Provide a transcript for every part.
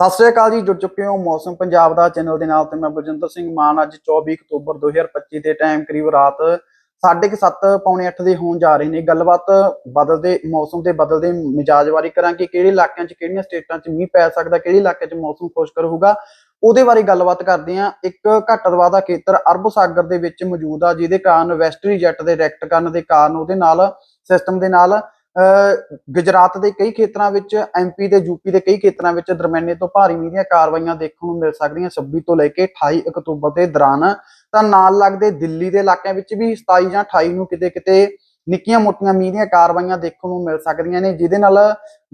ਸਤਿ ਸ਼੍ਰੀ ਅਕਾਲ ਜੀ, ਜੁੜ ਚੁੱਕੇ ਹੋ ਮੌਸਮ ਪੰਜਾਬ ਦਾ ਚੈਨਲ ਦੇ ਨਾਲ ਤੇ ਮੈਂ ਬਲਜਿੰਦਰ ਸਿੰਘ ਮਾਨ। ਅੱਜ 24 ਅਕਤੂਬਰ 2025 ਦੇ ਟਾਈਮ ਕਰੀਬ ਰਾਤ 7:30 ਪੌਣੇ 8 ਦੇ ਹੋਣ ਜਾ ਰਹੇ ਨੇ। ਗੱਲਬਾਤ ਬਦਲਦੇ, ਮੌਸਮ ਦੇ ਬਦਲਦੇ ਮਿਜਾਜ ਬਾਰੇ ਕਰਾਂਗੇ ਕਿਹੜੇ ਇਲਾਕਿਆਂ 'ਚ, ਕਿਹੜੀਆਂ ਸਟੇਟਾਂ 'ਚ ਮੀਂਹ ਪੈ ਸਕਦਾ, ਕਿਹੜੇ ਇਲਾਕੇ 'ਚ ਮੌਸਮ ਖੁਸ਼ਕ ਰਹੂਗਾ, ਉਹਦੇ ਬਾਰੇ ਗੱਲਬਾਤ ਕਰਦੇ ਹਾਂ। ਇੱਕ ਘੱਟ ਦਬਾਅ ਦਾ ਖੇਤਰ ਅਰਬ ਸਾਗਰ ਦੇ ਵਿੱਚ ਮੌਜੂਦ ਆ, ਜਿਹਦੇ ਕਾਰਨ ਵੈਸਟਰੀ ਜੈਟ ਦੇ ਰੈਕਟ ਕਰਨ ਦੇ ਕਾਰਨ ਉਹਦੇ ਨਾਲ ਸਿਸਟਮ ਦੇ ਨਾਲ ਗੁਜਰਾਤ ਦੇ ਕਈ ਖੇਤਰਾਂ ਵਿੱਚ ਐਮਪੀ ਤੇ ਯੂਪੀ ਦੇ ਕਈ ਖੇਤਰਾਂ ਵਿੱਚ ਦਰਮਿਆਨੇ ਤੋਂ ਭਾਰੀ ਮੀਂਹ ਦੀਆਂ ਕਾਰਵਾਈਆਂ ਦੇਖਣ ਨੂੰ ਮਿਲ ਸਕਦੀਆਂ। 26 ਤੋਂ ਲੈ ਕੇ 28 ਅਕਤੂਬਰ ਦੇ ਦੌਰਾਨ ਤਾਂ ਨਾਲ ਲੱਗਦੇ ਦਿੱਲੀ ਦੇ ਇਲਾਕਿਆਂ ਵਿੱਚ ਵੀ 27 ਜਾਂ 28 ਨੂੰ ਕਿਤੇ ਕਿਤੇ ਨਿੱਕੀਆਂ ਮੋਟੀਆਂ ਮੀਂਹ ਦੀਆਂ ਕਾਰਵਾਈਆਂ ਦੇਖਣ ਨੂੰ ਮਿਲ ਸਕਦੀਆਂ ਨੇ, ਜਿਹਦੇ ਨਾਲ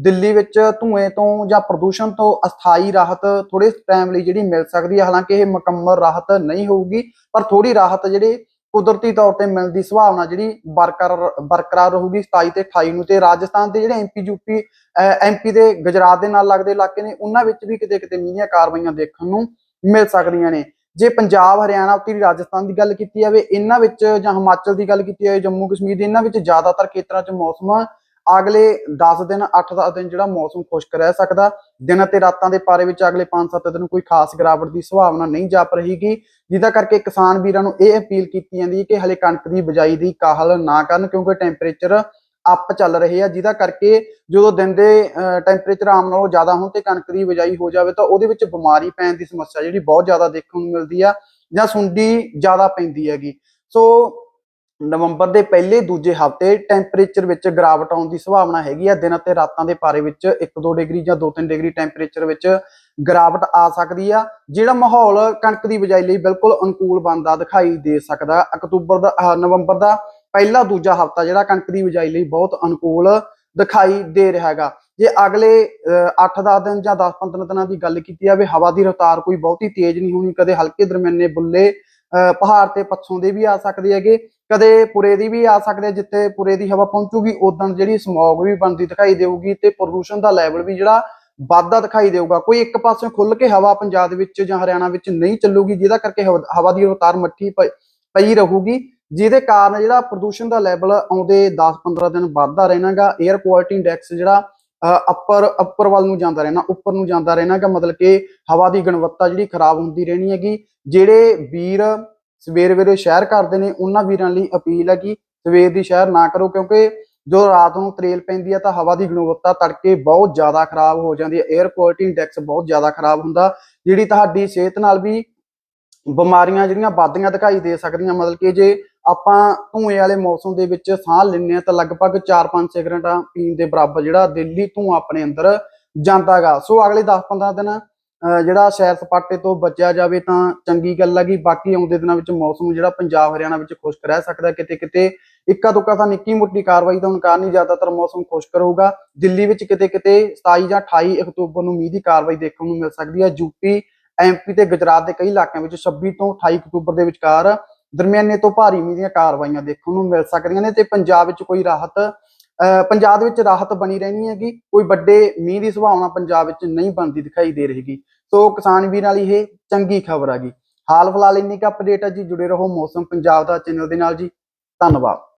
ਦਿੱਲੀ ਵਿੱਚ ਧੂਏ ਤੋਂ ਜਾਂ ਪ੍ਰਦੂਸ਼ਣ ਤੋਂ ਅਸਥਾਈ ਰਾਹਤ ਥੋੜੇ ਟਾਈਮ ਲਈ ਜਿਹੜੀ ਮਿਲ ਸਕਦੀ ਹੈ। ਹਾਲਾਂਕਿ ਇਹ ਮੁਕੰਮਲ ਰਾਹਤ ਨਹੀਂ ਹੋਊਗੀ, ਪਰ ਥੋੜੀ ਰਾਹਤ ਜਿਹੜੀ ਕੁਦਰਤੀ ਤੌਰ ਤੇ ਮਿਲਣ ਦੀ ਸੰਭਾਵਨਾ ਜਿਹੜੀ ਬਰਕਰਾਰ ਬਰਕਰਾਰ ਰਹੂਗੀ 27 ਤੇ 28 ਨੂੰ ਤੇ ਰਾਜਸਥਾਨ ਦੇ ਜਿਹੜੇ ਐਮਪੀ ਯੂਪੀ ਐਮਪੀ ਦੇ ਗੁਜਰਾਤ ਦੇ ਨਾਲ ਲੱਗਦੇ ਇਲਾਕੇ ਨੇ, ਉਹਨਾਂ ਵਿੱਚ ਵੀ ਕਿਤੇ ਕਿਤੇ ਮੀਂਹ ਦੀਆਂ ਕਾਰਵਾਈਆਂ ਦੇਖਣ ਨੂੰ ਮਿਲ ਸਕਦੀਆਂ ਨੇ। ਜੇ ਪੰਜਾਬ, ਹਰਿਆਣਾ ਉੱਤਰੀ ਰਾਜਸਥਾਨ ਦੀ ਗੱਲ ਕੀਤੀ ਜਾਵੇ, ਇਹਨਾਂ ਵਿੱਚ ਜਾਂ ਹਿਮਾਚਲ ਦੀ ਗੱਲ ਕੀਤੀ ਜਾਵੇ ਜੰਮੂ ਕਸ਼ਮੀਰ ਦੇ, ਇਹਨਾਂ ਵਿੱਚ ਜ਼ਿਆਦਾਤਰ ਖੇਤਰਾਂ 'ਚ ਮੌਸਮ ਅਗਲੇ 10 ਦਿਨ 8-10 ਦਿਨ ਜਿਹੜਾ ਮੌਸਮ ਖੁਸ਼ਕ ਰਹਿ ਸਕਦਾ, ਦਿਨ ਅਤੇ ਰਾਤਾਂ ਦੇ ਪਾਰੇ ਵਿੱਚ ਅਗਲੇ 5-7 ਦਿਨ ਕੋਈ ਖਾਸ ਗਿਰਾਵਟ ਦੀ ਸੰਭਾਵਨਾ ਨਹੀਂ ਜਾਪ ਰਹੀਗੀ। ਜਿਹਦਾ ਕਰਕੇ ਕਿਸਾਨ ਵੀਰਾਂ ਨੂੰ ਇਹ ਅਪੀਲ ਕੀਤੀ ਜਾਂਦੀ ਹੈ ਕਿ ਹਲੇ ਕਣਕ ਦੀ ਬਜਾਈ ਦੀ ਕਾਹਲ ਨਾ ਕਰਨ, ਕਿਉਂਕਿ ਟੈਂਪਰੇਚਰ ਅਪ ਚੱਲ ਰਹੇ ਆ। ਜਿਹਦਾ ਕਰਕੇ ਜਦੋਂ ਦਿਨ ਦੇ ਟੈਂਪਰੇਚਰ ਆਮ ਨਾਲੋਂ ਜ਼ਿਆਦਾ ਹੋਣ ਤੇ ਕਣਕ ਦੀ ਬਜਾਈ ਹੋ ਜਾਵੇ ਤਾਂ ਉਹਦੇ ਵਿੱਚ ਬਿਮਾਰੀ ਪੈਣ ਦੀ ਸਮੱਸਿਆ ਜਿਹੜੀ ਬਹੁਤ ਜ਼ਿਆਦਾ ਦੇਖਣ ਨੂੰ ਮਿਲਦੀ ਆ ਜਾਂ ਸੁੰਡੀ ਜ਼ਿਆਦਾ ਪੈਂਦੀ ਹੈਗੀ। ਸੋ ਨਵੰਬਰ ਦੇ ਪਹਿਲੇ ਦੂਜੇ ਹਫ਼ਤੇ ਟੈਂਪਰੇਚਰ ਵਿੱਚ ਗਿਰਾਵਟ ਆਉਣ ਦੀ ਸੰਭਾਵਨਾ ਹੈਗੀ ਆ। ਦਿਨ ਅਤੇ ਰਾਤਾਂ ਦੇ ਪਾਰੇ ਵਿੱਚ 1-2 ਡਿਗਰੀ ਜਾਂ 2-3 ਡਿਗਰੀ ਟੈਂਪਰੇਚਰ ਵਿੱਚ ਗਿਰਾਵਟ ਆ ਸਕਦੀ ਆ। ਜਿਹੜਾ ਮਾਹੌਲ ਕਣਕ ਦੀ ਬਿਜਾਈ ਲਈ ਬਿਲਕੁਲ ਅਨੁਕੂਲ ਬਣਦਾ ਦਿਖਾਈ ਦੇ ਸਕਦਾ। ਅਕਤੂਬਰ ਦਾ ਨਵੰਬਰ ਦਾ ਪਹਿਲਾ ਦੂਜਾ ਹਫਤਾ ਜਿਹੜਾ ਕਣਕ ਦੀ ਬਿਜਾਈ ਲਈ ਬਹੁਤ ਅਨੁਕੂਲ ਦਿਖਾਈ ਦੇ ਰਿਹਾ ਹੈਗਾ। ਜੇ ਅਗਲੇ 8-10 ਦਿਨ ਜਾਂ 10-15 ਦਿਨਾਂ ਦੀ ਗੱਲ ਕੀਤੀ ਜਾਵੇ ਹਵਾ ਦੀ ਰਫ਼ਤਾਰ ਕੋਈ ਬਹੁਤੀ ਤੇਜ਼ ਨਹੀਂ ਹੋਣੀ। ਕਦੇ ਹਲਕੇ ਦਰਮਿਆਨੇ ਬੁੱਲੇ ਅਹ, ਪਹਾੜ ਤੇ ਪੱਛੋਂ ਦੇ ਵੀ ਆ ਸਕਦੇ ਹੈਗੇ। ਕਦੇ ਪੁਰੇ ਦੀ ਵੀ ਆ ਸਕਦੇ ਜਿੱਥੇ ਪੁਰੇ ਦੀ ਹਵਾ ਪਹੁੰਚੂਗੀ ਉਦੋਂ ਜਿਹੜੀ ਸਮੌਗ ਵੀ ਬਣਦੀ ਦਿਖਾਈ ਦੇਊਗੀ ਤੇ ਪ੍ਰਦੂਸ਼ਣ ਦਾ ਲੈਵਲ ਵੀ ਜਿਹੜਾ ਵੱਧਦਾ ਦਿਖਾਈ ਦੇਊਗਾ। ਕੋਈ ਇੱਕ ਪਾਸੇ ਖੁੱਲ ਕੇ ਹਵਾ ਪੰਜਾਬ ਦੇ ਵਿੱਚ ਜਾਂ ਹਰਿਆਣਾ ਵਿੱਚ ਨਹੀਂ ਚੱਲੂਗੀ, ਜਿਹਦਾ ਕਰਕੇ ਹਵਾ ਦੀ ਰਫ਼ਤਾਰ ਮੱਠੀ ਪਈ ਰਹੂਗੀ, ਜਿਹਦੇ ਕਾਰਨ ਜਿਹੜਾ ਪ੍ਰਦੂਸ਼ਣ ਦਾ ਲੈਵਲ ਆਉਂਦੇ 10-15 ਦਿਨ ਵੱਧਦਾ ਰਹਿਣਾਗਾ 에ਅਰ ਕੁਆਲਿਟੀ ਇੰਡੈਕਸ ਜਿਹੜਾ ਅੱਪਰ ਅੱਪਰ ਵੱਲ ਨੂੰ ਜਾਂਦਾ ਰਹਿਣਾ, ਉੱਪਰ ਨੂੰ ਜਾਂਦਾ ਰਹਿਣਾਗਾ, ਮਤਲਬ ਕਿ ਹਵਾ ਦੀ ਗੁਣਵੱਤਾ ਜਿਹੜੀ ਖਰਾਬ ਹੁੰਦੀ ਰਹਿਣੀ ਹੈਗੀ, ਜਿਹੜੇ ਵੀਰ ਸਵੇਰ ਵੇਲੇ ਸ਼ਹਿਰ ਕਰਦੇ ਨੇ, ਉਹਨਾਂ ਵੀਰਾਂ ਲਈ ਅਪੀਲ ਹੈ ਕਿ ਸਵੇਰ ਦੀ ਸ਼ਹਿਰ ਨਾ ਕਰੋ, ਕਿਉਂਕਿ ਜੋ ਰਾਤ ਨੂੰ ਤਰੇਲ ਪੈਂਦੀ ਹੈ ਤਾਂ ਹਵਾ ਦੀ ਗੁਣਵੱਤਾ ਤੜਕੇ ਬਹੁਤ ਜ਼ਿਆਦਾ ਖਰਾਬ ਹੋ ਜਾਂਦੀ ਹੈ 에ਅਰ ਕੁਆਲਿਟੀ ਇੰਡੈਕਸ ਬਹੁਤ ਜ਼ਿਆਦਾ ਖਰਾਬ ਹੁੰਦਾ, ਜਿਹੜੀ ਤੁਹਾਡੀ ਸਿਹਤ ਨਾਲ ਵੀ ਬਿਮਾਰੀਆਂ ਜਿਹੜੀਆਂ ਵੱਧਦੀਆਂ ਦਿਖਾਈ ਦੇ ਸਕਦੀਆਂ, ਮਤਲਬ ਕਿ ਜੇ ਆਪਾਂ ਧੂਏ ਵਾਲੇ ਮੌਸਮ ਦੇ ਵਿੱਚ ਸਾਹ ਲੈਂਦੇ ਆ ਤਾਂ ਲਗਭਗ 4-5 ਸਿਗਰਟਾਂ ਪੀਣ ਦੇ ਬਰਾਬਰ ਜਿਹੜਾ ਦਿੱਲੀ ਧੂਆਂ ਆਪਣੇ ਅੰਦਰ ਜਾਂਦਾਗਾ ਸੋ ਅਗਲੇ 10-15 ਦਿਨ ਜਿਹੜਾ ਸੈਰ ਸਪਾਟੇ ਤੋਂ ਬਚਿਆ ਜਾਵੇ ਤਾਂ ਚੰਗੀ ਗੱਲ ਹੈਗੀ ਬਾਕੀ ਆਉਂਦੇ ਦਿਨਾਂ ਵਿੱਚ ਮੌਸਮ ਜਿਹੜਾ ਪੰਜਾਬ, ਹਰਿਆਣਾ ਵਿੱਚ ਖੁਸ਼ਕ ਰਹਿ ਸਕਦਾ ਕਿਤੇ ਕਿਤੇ ਇੱਕਾ ਦੁੱਕਾ ਤਾਂ ਨਿੱਕੀ ਮੋਟੀ ਕਾਰਵਾਈ ਦਾ ਹੁਣ ਕਾਰਨ ਹੀ ਜ਼ਿਆਦਾਤਰ ਮੌਸਮ ਖੁਸ਼ਕ ਰਹੂਗਾ। ਦਿੱਲੀ ਵਿੱਚ ਕਿਤੇ ਕਿਤੇ 27 ਜਾਂ 28 ਅਕਤੂਬਰ ਨੂੰ ਮੀਂਹ ਦੀ ਕਾਰਵਾਈ ਦੇਖਣ ਨੂੰ ਮਿਲ ਸਕਦੀ ਹੈ। ਯੂਪੀ, ਐਮਪੀ ਤੇ ਗੁਜਰਾਤ ਦੇ ਕਈ ਇਲਾਕਿਆਂ ਵਿੱਚ 26 ਤੋਂ 28 ਅਕਤੂਬਰ ਦੇ ਵਿਚਕਾਰ ਦਰਮਿਆਨੇ ਤੋਂ ਭਾਰੀ ਮੀਂਹ ਦੀਆਂ ਕਾਰਵਾਈਆਂ ਦੇਖਣ ਨੂੰ ਮਿਲ ਸਕਦੀਆਂ ਨੇ ਤੇ ਪੰਜਾਬ ਵਿੱਚ ਕੋਈ ਰਾਹਤ, ਅਹ ਪੰਜਾਬ ਦੇ ਵਿੱਚ ਰਾਹਤ ਬਣੀ ਰਹਿਣੀ ਹੈਗੀ। ਕੋਈ ਵੱਡੇ ਮੀਂਹ ਦੀ ਸੰਭਾਵਨਾ ਪੰਜਾਬ ਵਿੱਚ ਨਹੀਂ ਬਣਦੀ ਦਿਖਾਈ ਦੇ ਰਹੀਗੀ ਸੋ ਕਿਸਾਨ ਵੀਰਾਂ ਲਈ ਇਹ ਚੰਗੀ ਖਬਰ ਹੈਗੀ ਹਾਲ ਫਿਲਹਾਲ ਇੰਨੀ ਕੁ ਅਪਡੇਟ ਹੈ ਜੀ। ਜੁੜੇ ਰਹੋ ਮੌਸਮ ਪੰਜਾਬ ਦਾ ਚੈਨਲ ਦੇ ਨਾਲ ਜੀ। ਧੰਨਵਾਦ।